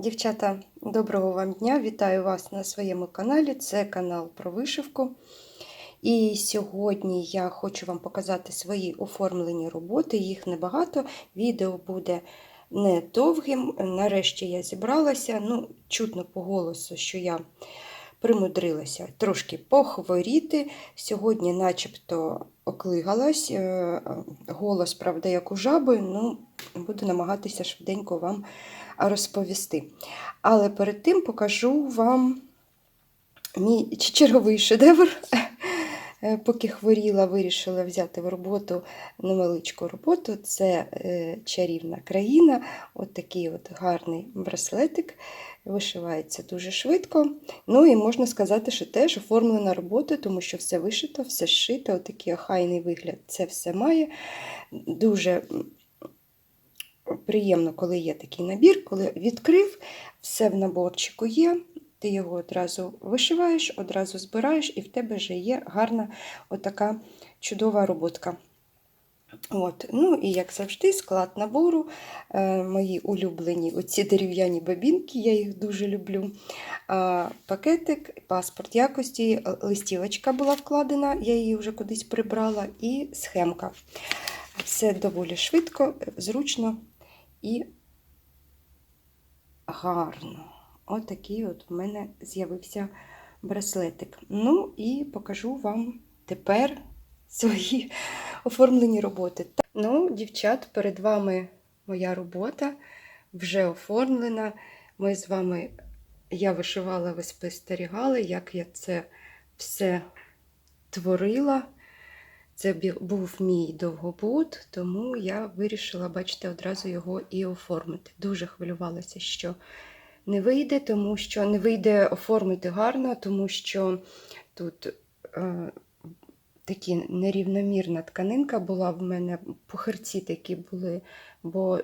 Дівчата, доброго вам дня! Вітаю вас на своєму каналі. Це канал про вишивку. І сьогодні я хочу вам показати свої оформлені роботи. Їх небагато. Відео буде не довгим. Нарешті я зібралася. Ну, чутно по голосу, що я примудрилася трошки похворіти. Сьогодні, начебто, оклигалась. Е, Голос, правда, як у жаби, ну, буду намагатися швиденько вам розповісти. Але перед тим покажу вам мій черговий шедевр. Е, Поки хворіла, вирішила взяти в роботу невеличку роботу. Це е, чарівна країна. От такий от гарний браслетик. Вишивається дуже швидко. Ну і можна сказати, що теж оформлена робота, тому що все вишито, все зшито, отакий охайний вигляд це все має. Дуже приємно, коли є такий набір, коли відкрив, все в наборчику є. Ти його одразу вишиваєш, одразу збираєш, і в тебе вже є гарна отака чудова роботка. От. Ну і як завжди, склад набору, е, мої улюблені оці дерев'яні бабінки, я їх дуже люблю. А, пакетик, паспорт якості, листівочка була вкладена, я її вже кудись прибрала, і схемка. Все доволі швидко, зручно і гарно. Отакий от в мене з'явився браслетик. Ну і покажу вам тепер свої оформлені роботи. Ну, дівчат, перед вами моя робота вже оформлена. Ми з вами, я вишивала, ви спостерігали, як я це все творила. Це був мій довгобуд, тому я вирішила, бачите, одразу його і оформити. Дуже хвилювалася, що не вийде, тому що не вийде оформити гарно, тому що тут е, такі нерівномірна тканинка була в мене, пухарці такі були, бо е,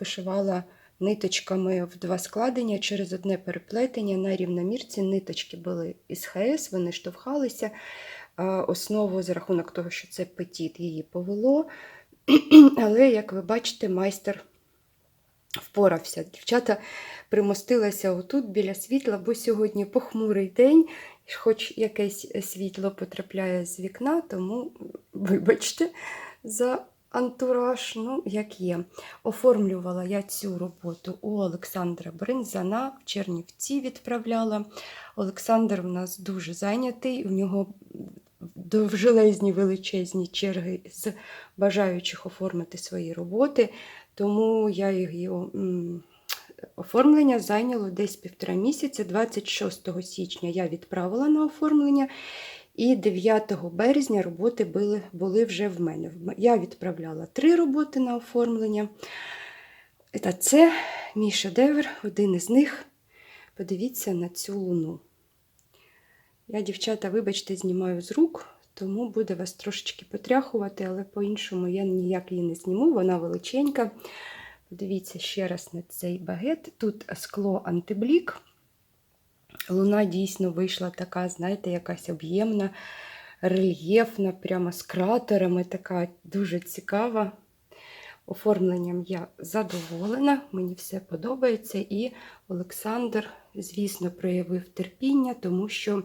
вишивала ниточками в два складення через одне переплетення. На рівномірці ниточки були із ХС, вони штовхалися. Основу за рахунок того, що це петіт, її повело. Але, як ви бачите, майстер впорався. Дівчата примостилася отут біля світла, бо сьогодні похмурий день, хоч якесь світло потрапляє з вікна, тому, вибачте, за антураж, ну, як є. Оформлювала я цю роботу у Олександра Бринзана, в Чернівці відправляла. Олександр у нас дуже зайнятий, у нього довжелезні величезні черги з бажаючих оформити свої роботи, тому я його оформлення зайняло десь півтора місяця. 26 січня я відправила на оформлення, і 9 березня роботи були, були вже в мене. Я відправляла три роботи на оформлення. Та це мій шедевр, один із них. Подивіться на цю луну. Я, дівчата, вибачте, знімаю з рук, тому буде вас трошечки потряхувати, але по-іншому я ніяк її не зніму, вона величенька. Подивіться ще раз на цей багет. Тут скло антиблік. Луна дійсно вийшла така, знаєте, якась об'ємна, рельєфна, прямо з кратерами, така дуже цікава. Оформленням я задоволена, мені все подобається. І Олександр, звісно, проявив терпіння, тому що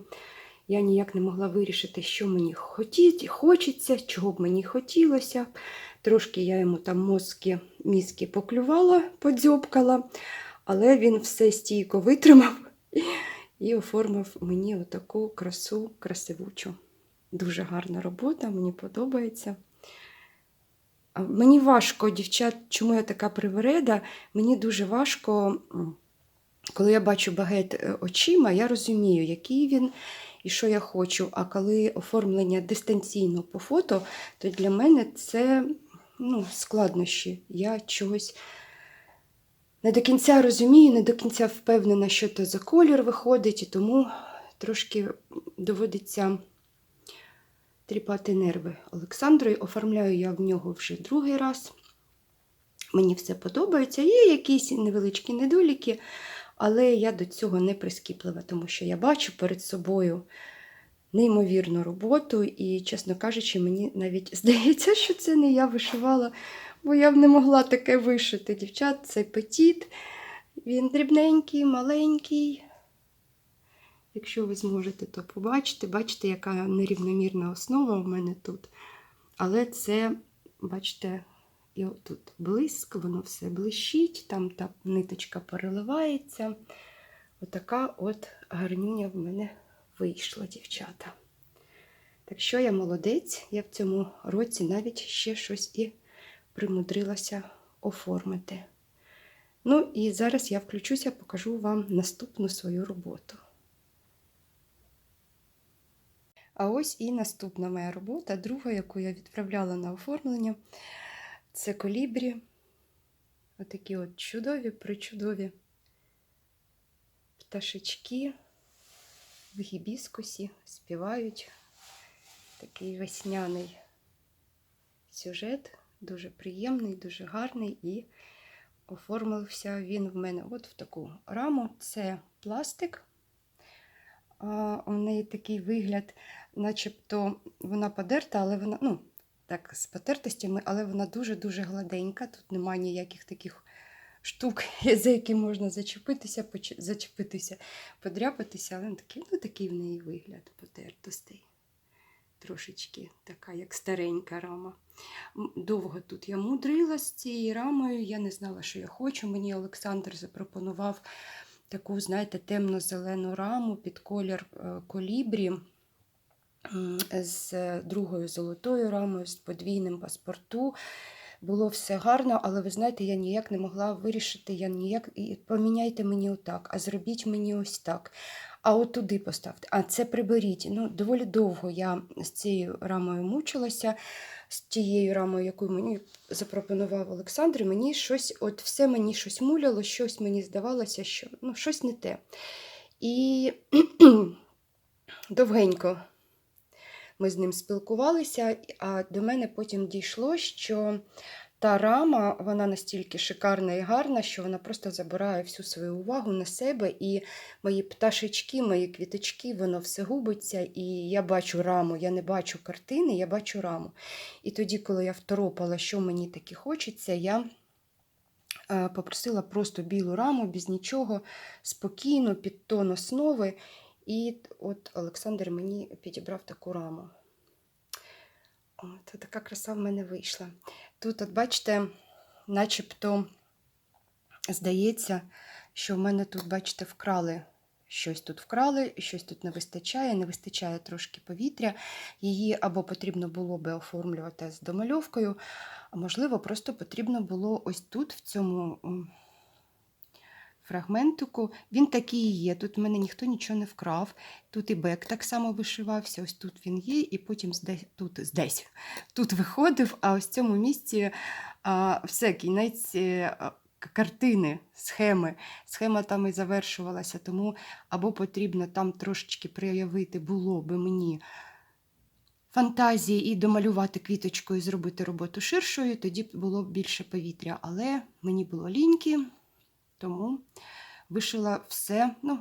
я ніяк не могла вирішити, що мені хотіть, хочеться, чого б мені хотілося. Трошки я йому там мозки, мізки поклювала, подзьобкала, але він все стійко витримав і оформив мені отаку красу, красивучу. Дуже гарна робота, мені подобається. Мені важко, дівчат, чому я така привереда, мені дуже важко, коли я бачу багет е, очима, я розумію, який він і що я хочу. А коли оформлення дистанційно по фото, то для мене це ну, складнощі. Я чогось не до кінця розумію, не до кінця впевнена, що це за колір виходить, і тому трошки доводиться тріпати нерви Олександрою. Оформляю я в нього вже другий раз. Мені все подобається. Є якісь невеличкі недоліки, але я до цього не прискіплива, тому що я бачу перед собою неймовірну роботу, і, чесно кажучи, мені навіть здається, що це не я вишивала, бо я б не могла таке вишити. Дівчат, це петіт. Він дрібненький, маленький. Якщо ви зможете, то побачите. Бачите, яка нерівномірна основа в мене тут. Але це, бачите, і тут блиск, воно все блищить, там та ниточка переливається. Отака от гарнюня в мене вийшла, дівчата. Так що я молодець, я в цьому році навіть ще щось і примудрилася оформити. Ну і зараз я включуся, покажу вам наступну свою роботу. А ось і наступна моя робота, друга, яку я відправляла на оформлення, це колібрі. Отакі от чудові, причудові пташечки в гібіскусі співають. Такий весняний сюжет, дуже приємний, дуже гарний і оформився він в мене от в таку раму. Це пластик. У неї такий вигляд, начебто вона подерта, але вона, ну, так, з потертостями, але вона дуже-дуже гладенька. Тут немає ніяких таких штук, за які можна зачепитися, поч- зачепитися, подряпатися, але такий, ну, такий в неї вигляд потертостей. Трошечки така, як старенька рама. Довго тут я мудрила з цією рамою, я не знала, що я хочу. Мені Олександр запропонував таку, знаєте, темно-зелену раму під колір е, колібрі з другою золотою рамою, з подвійним паспорту. Було все гарно, але ви знаєте, я ніяк не могла вирішити, я ніяк поміняйте мені отак, а зробіть мені ось так. А от туди поставте, а це приберіть. Ну, доволі довго я з цією рамою мучилася, з тією рамою, яку мені запропонував Олександр. Мені щось, от все мені щось муляло, щось мені здавалося, що ну, щось не те. І довгенько ми з ним спілкувалися, а до мене потім дійшло, що та рама вона настільки шикарна і гарна, що вона просто забирає всю свою увагу на себе. І мої пташечки, мої квіточки, воно все губиться. І я бачу раму, я не бачу картини, я бачу раму. І тоді, коли я второпала, що мені таки хочеться, я е, попросила просто білу раму, без нічого, спокійно, під тон основи. І от Олександр мені підібрав таку раму. От така краса в мене вийшла. Тут, от бачите, начебто здається, що в мене тут, бачите, вкрали щось тут вкрали, щось тут не вистачає, не вистачає трошки повітря. Її або потрібно було би оформлювати з домальовкою, а можливо, просто потрібно було ось тут, в цьому фрагментику. Він такий і є. Тут в мене ніхто нічого не вкрав. Тут і бек так само вишивався, ось тут він є, і потім здесь, тут, здесь, тут виходив, а ось в цьому місці а, все, кінець е, картини, схеми. Схема там і завершувалася, тому або потрібно там трошечки проявити було би мені фантазії і домалювати квіточкою, зробити роботу ширшою, тоді було б більше повітря. Але мені було ліньки, тому вишила все. Ну,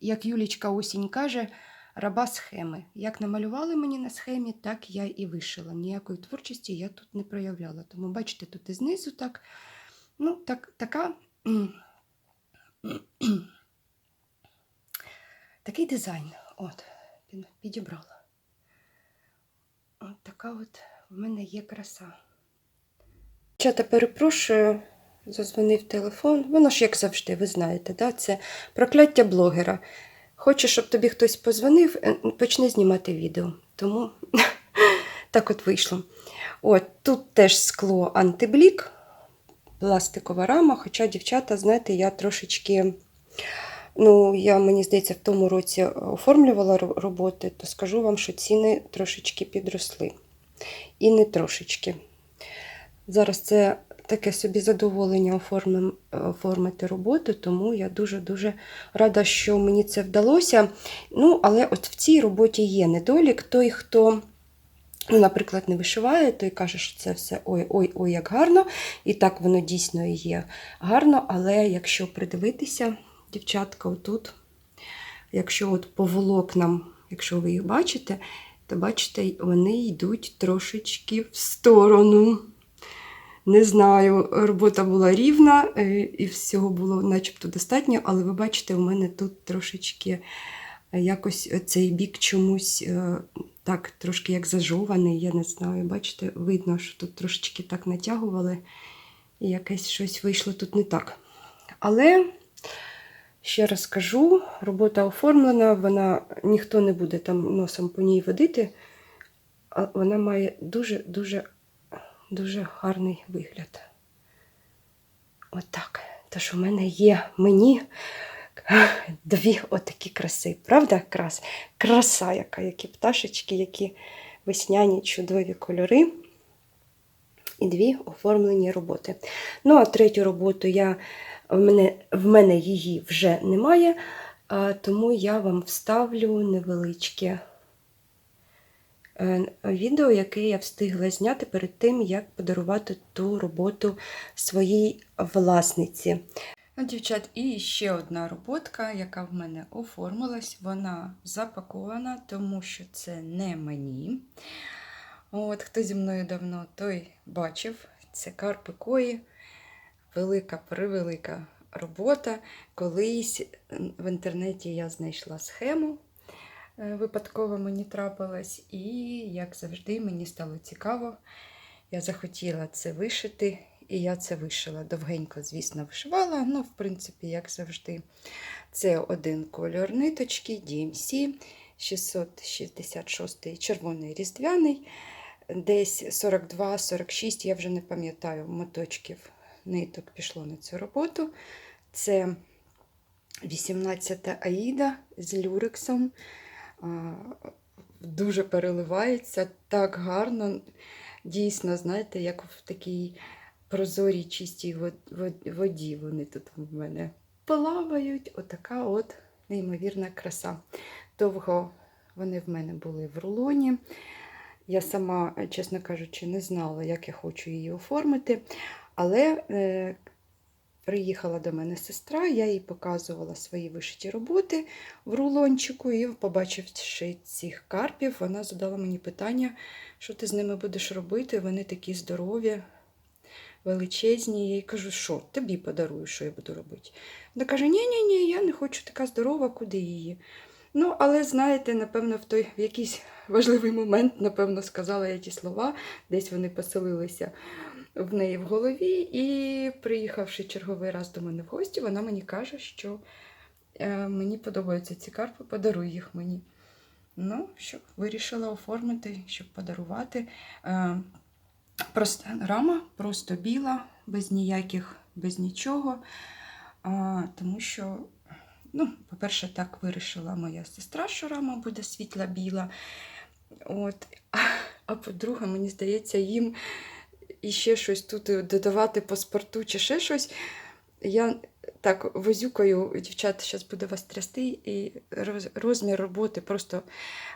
як Юлічка осінь каже, раба схеми. Як намалювали мені на схемі, так я і вишила. Ніякої творчості я тут не проявляла. Тому, бачите, тут і знизу так. Ну, так, така. Такий дизайн. От, підібрала. От така от в мене є краса. Чата, перепрошую, зазвонив телефон. Воно ж як завжди, ви знаєте, да? це прокляття блогера. Хочеш, щоб тобі хтось позвонив, е, почни знімати відео. Тому так от вийшло. От, тут теж скло антиблік, пластикова рама, хоча, дівчата, знаєте, я трошечки. Ну, я, мені здається, в тому році оформлювала роботи, то скажу вам, що ціни трошечки підросли. І не трошечки. Зараз це таке собі задоволення оформити роботу, тому я дуже-дуже рада, що мені це вдалося. Ну, але от в цій роботі є недолік. Той, хто, ну, наприклад, не вишиває, той каже, що це все ой-ой-ой, як гарно. І так воно дійсно є гарно, але якщо придивитися, дівчатка, отут, якщо от по волокнам, якщо ви їх бачите, то бачите, вони йдуть трошечки в сторону. Не знаю, робота була рівна е, і всього було начебто достатньо, але ви бачите, у мене тут трошечки е, якось цей бік чомусь е, так трошки як зажований, я не знаю. Бачите, видно, що тут трошечки так натягували, і якесь щось вийшло тут не так. Але ще раз кажу, робота оформлена, вона ніхто не буде там носом по ній водити, вона має дуже-дуже дуже гарний вигляд. Отак. Тож у мене є мені дві отакі краси. Правда, крас? Краса, яка, які пташечки, які весняні чудові кольори. І дві оформлені роботи. Ну, а третю роботу я, в, мене, в мене її вже немає, тому я вам вставлю невеличке відео, яке я встигла зняти перед тим, як подарувати ту роботу своїй власниці. Ну, дівчат, і ще одна роботка, яка в мене оформилась. Вона запакована, тому що це не мені. От, Хто зі мною давно, той бачив. Це карпи кої. Велика, превелика робота. Колись в інтернеті я знайшла схему. Е, Випадково мені трапилась, і, як завжди, мені стало цікаво. Я захотіла це вишити, і я це вишила. Довгенько, звісно, вишивала. Ну, в принципі, як завжди, це один кольор ниточки DMC 666 червоний різдвяний. Десь 42-46, я вже не пам'ятаю, моточків ниток пішло на цю роботу. Це 18 та Аїда з люрексом. Дуже переливається, так гарно. Дійсно, знаєте, як в такій прозорій чистій вод- вод- воді вони тут в мене плавають. Отака от неймовірна краса. Довго вони в мене були в рулоні. Я сама, чесно кажучи, не знала, як я хочу її оформити. Але е, приїхала до мене сестра, я їй показувала свої вишиті роботи в рулончику, і, побачивши цих карпів, вона задала мені питання, що ти з ними будеш робити. Вони такі здорові, величезні. Я їй кажу, що тобі подарую, що я буду робити. Вона каже: ні-ні, ні, я не хочу така здорова, куди її. Ну, але знаєте, напевно, в той в якийсь важливий момент, напевно, сказала я ті слова, десь вони поселилися в неї в голові. І, приїхавши черговий раз до мене в гості, вона мені каже, що е, мені подобаються ці карпи, подаруй їх мені. Ну, що, вирішила оформити, щоб подарувати. Е, проста рама, просто біла, без ніяких, без нічого. А, тому що Ну, по-перше, так вирішила моя сестра, що рама буде світла біла. От. А, а по-друге, мені здається, їм іще щось тут додавати по спорту чи ще щось. Я так возюкаю, дівчата, зараз буде вас трясти, і розмір роботи просто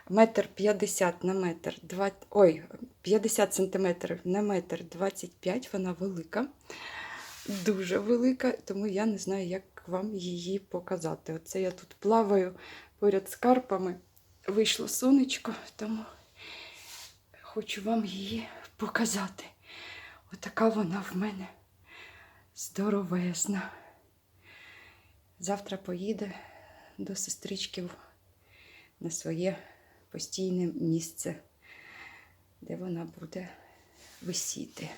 метр 50 на метр 20, ой, 50 сантиметрів на метр 25, вона велика, дуже велика, тому я не знаю, як вам її показати. Оце я тут плаваю поряд з карпами. Вийшло сонечко, тому хочу вам її показати. Отака вона в мене здоровезна. Завтра поїде до сестрички в- на своє постійне місце, де вона буде висіти.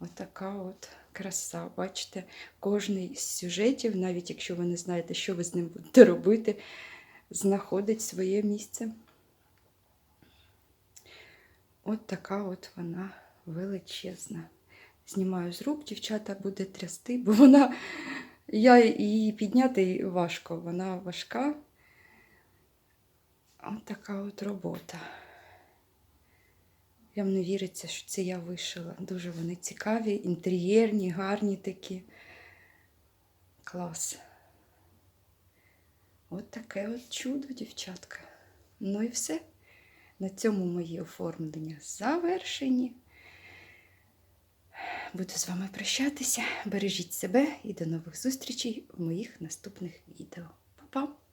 Отака от краса. Бачите, кожний з сюжетів, навіть якщо ви не знаєте, що ви з ним будете робити, знаходить своє місце. От така от вона величезна. Знімаю з рук, дівчата буде трясти, бо вона, я її підняти важко, вона важка. От така от робота. Прям не віриться, що це я вишила. Дуже вони цікаві, інтер'єрні, гарні такі. Клас. От таке от чудо, дівчатка. Ну і все. На цьому мої оформлення завершені. Буду з вами прощатися. Бережіть себе і до нових зустрічей в моїх наступних відео. Па-па!